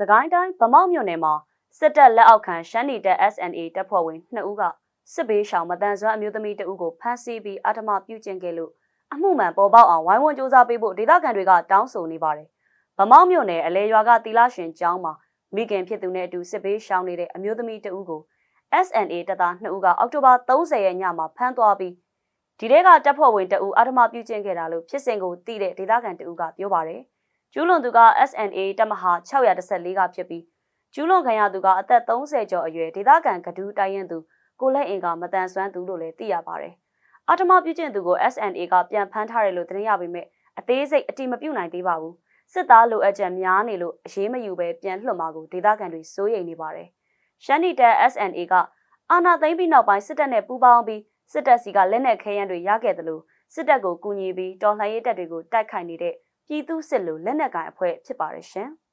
စကိုင်းတိုင်းဗမောက်မြို့နယ်မှာစစ်တပ်လက်အောက်ခံရှမ်းနီတပ် SNA တပ်ဖွဲ့ဝင်2ဦးကစစ်ဘေးရှောင်မတန်ဆွမ်းအမျိုးသမီးတဦးကိုဖမ်းဆီးပြီးအဓမ္မပြုကျင့်ခဲ့လို့အမှုမှန်ပေါ်ပေါက်အောင်ဝိုင်းဝန်းစ조사ပေးဖို့ဒေသခံတွေကတောင်းဆိုနေပါတယ်။ဗမောက်မြို့နယ်အလဲရွာကတီလာရှင်ကျောင်းမှာမိခင်ဖြစ်သူနဲ့အတူစစ်ဘေးရှောင်နေတဲ့အမျိုးသမီးတဦးကို SNA တပ်သား2ဦးကအောက်တိုဘာ30ရက်ညမှာဖမ်းသွားပြီးဒီတဲကတပ်ဖွဲ့ဝင်တဦးအဓမ္မပြုကျင့်ခဲ့တာလို့ဖြစ်စဉ်ကိုသိတဲ့ဒေသခံတဦးကပြောပါတယ်။ ကျူးလွန်သူက SNA တပ်မဟာ614ကဖြစ်ပြီးကျူးလွန်ခံရသူကအသက်30ကျော်အရွယ်ဒေသခံကဒူးတိုင်းရင်သူကိုလက်အင်ကမတန်ဆွမ်းသူလို့လည်းသိရပါတယ်။အဓမ္မပြုကျင့်သူကို SNA ကပြန်ဖမ်းထားတယ်လို့သိရပေမဲ့အသေးစိတ်အတိမပြုနိုင်သေးပါဘူး။စစ်သားလိုအပ်ချက်များနေလို့အရေးမယူပဲပြန်လွှတ်မှာကိုဒေသခံတွေစိုးရိမ်နေပါတယ်။ရှမ်းနီတပ် SNA ကအာဏာသိမ်းပြီးနောက်ပိုင်းစစ်တပ်နဲ့ပူးပေါင်းပြီးစစ်တပ်စီကလက်နက်ခဲယမ်းတွေရခဲ့တယ်လို့စစ်တပ်ကိုကူညီပြီးတော်လှန်ရေးတပ်တွေကိုတိုက်ခိုက်နေတဲ့ ပြည်သူစစ်လိုလက်နက်ကိုင်အဖွဲ့ဖြစ်ပါတယ်ရှင်။